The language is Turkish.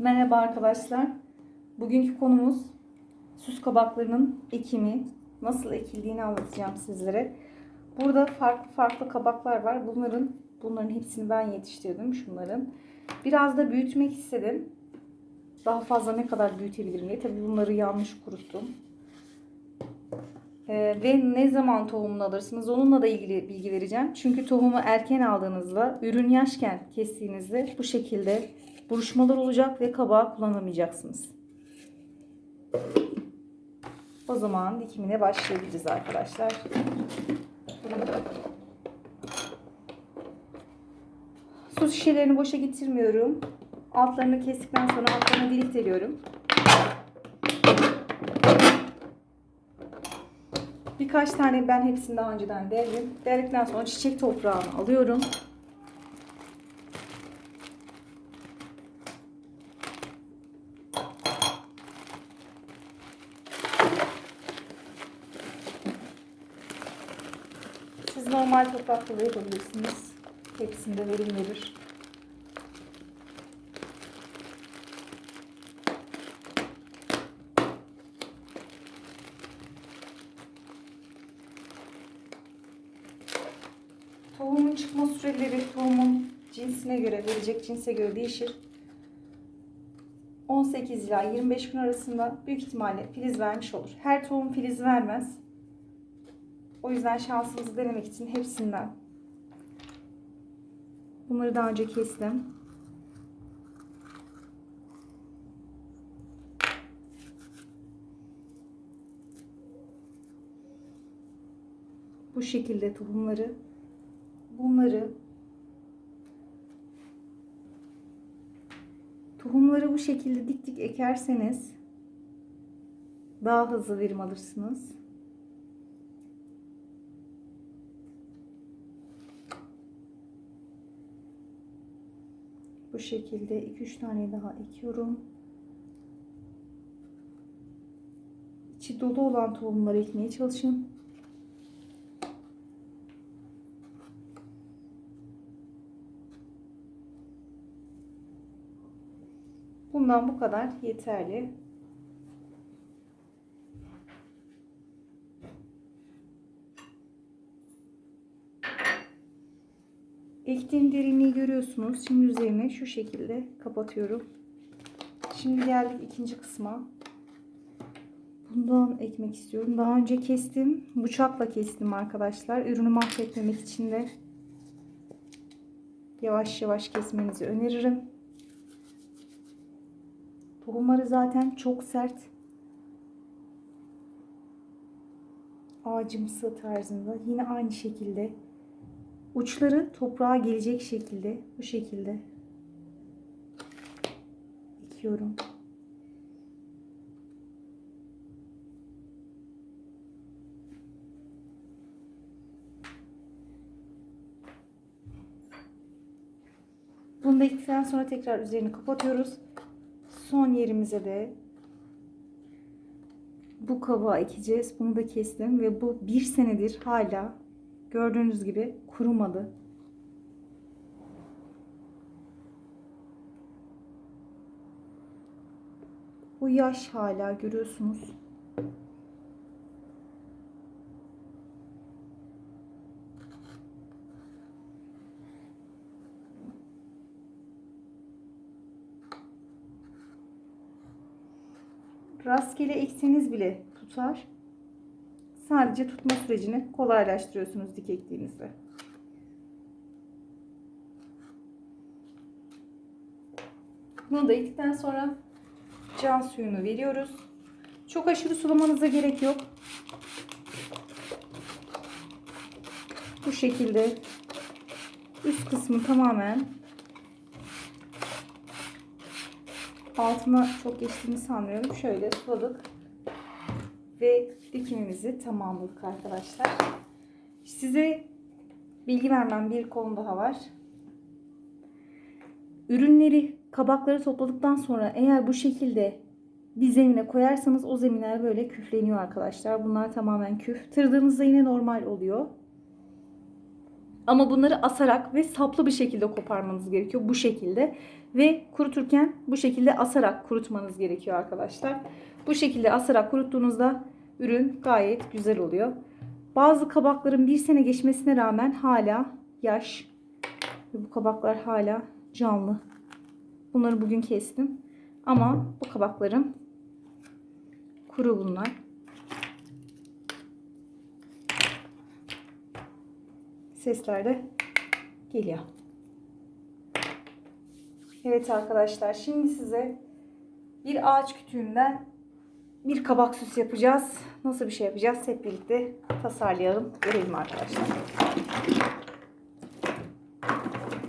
Merhaba arkadaşlar. Bugünkü konumuz süs kabaklarının ekimi. Nasıl ekildiğini anlatacağım sizlere. Burada farklı farklı kabaklar var. Bunların bunların hepsini ben yetiştirdim şunların. Biraz da büyütmek istedim. Daha fazla ne kadar büyütebilirim diye. Tabii bunları yanlış kuruttum. Ee, ve ne zaman tohumunu alırsınız onunla da ilgili bilgi vereceğim. Çünkü tohumu erken aldığınızda, ürün yaşken kestiğinizde bu şekilde buruşmalar olacak ve kabağı kullanamayacaksınız. O zaman dikimine başlayabiliriz arkadaşlar. Su şişelerini boşa getirmiyorum. Altlarını kestikten sonra altlarına delik deliyorum. Birkaç tane ben hepsini daha önceden deldim. Deldikten sonra çiçek toprağını alıyorum. Normal toprakla da yapabilirsiniz. Hepsinde verim verir. Tohumun çıkma süreleri tohumun cinsine göre, verecek cinse göre değişir. 18 ila 25 gün arasında büyük ihtimalle filiz vermiş olur. Her tohum filiz vermez. O yüzden şansınızı denemek için hepsinden. Bunları daha önce kestim. Bu şekilde tohumları bunları tohumları bu şekilde dik dik ekerseniz daha hızlı verim alırsınız. Bu şekilde 2-3 tane daha ekiyorum. İçi dolu olan tohumları ekmeye çalışın. Bundan bu kadar yeterli. Ektiğim derinliği görüyorsunuz. Şimdi üzerine şu şekilde kapatıyorum. Şimdi geldik ikinci kısma. Bundan ekmek istiyorum. Daha önce kestim. Bıçakla kestim arkadaşlar. Ürünü mahvetmemek için de yavaş yavaş kesmenizi öneririm. Tohumları zaten çok sert. Ağacımsı tarzında. Yine aynı şekilde uçları toprağa gelecek şekilde bu şekilde ekiyorum. Bunu da ektikten sonra tekrar üzerini kapatıyoruz. Son yerimize de bu kabağı ekeceğiz. Bunu da kestim ve bu bir senedir hala gördüğünüz gibi kurumadı. Bu yaş hala görüyorsunuz. Rastgele ekseniz bile tutar. Sadece tutma sürecini kolaylaştırıyorsunuz dik. Bunu da ektikten sonra can suyunu veriyoruz. Çok aşırı sulamanıza gerek yok. Bu şekilde üst kısmı tamamen altına çok geçtiğini sanmıyorum. Şöyle suladık ve dikimimizi tamamladık arkadaşlar. Size bilgi vermem bir konu daha var. Ürünleri, kabakları topladıktan sonra eğer bu şekilde bir zemine koyarsanız o zeminler böyle küfleniyor arkadaşlar. Bunlar tamamen küf. Tırdığınızda yine normal oluyor. Ama bunları asarak ve saplı bir şekilde koparmanız gerekiyor. Bu şekilde. Ve kuruturken bu şekilde asarak kurutmanız gerekiyor arkadaşlar. Bu şekilde asarak kuruttuğunuzda ürün gayet güzel oluyor. Bazı kabakların bir sene geçmesine rağmen hala yaş. Ve bu kabaklar hala canlı. Bunları bugün kestim. Ama bu kabaklarım kuru bunlar. Sesler de geliyor. Evet arkadaşlar şimdi size bir ağaç kütüğünden bir kabak süsü yapacağız. Nasıl bir şey yapacağız hep birlikte tasarlayalım. Görelim arkadaşlar.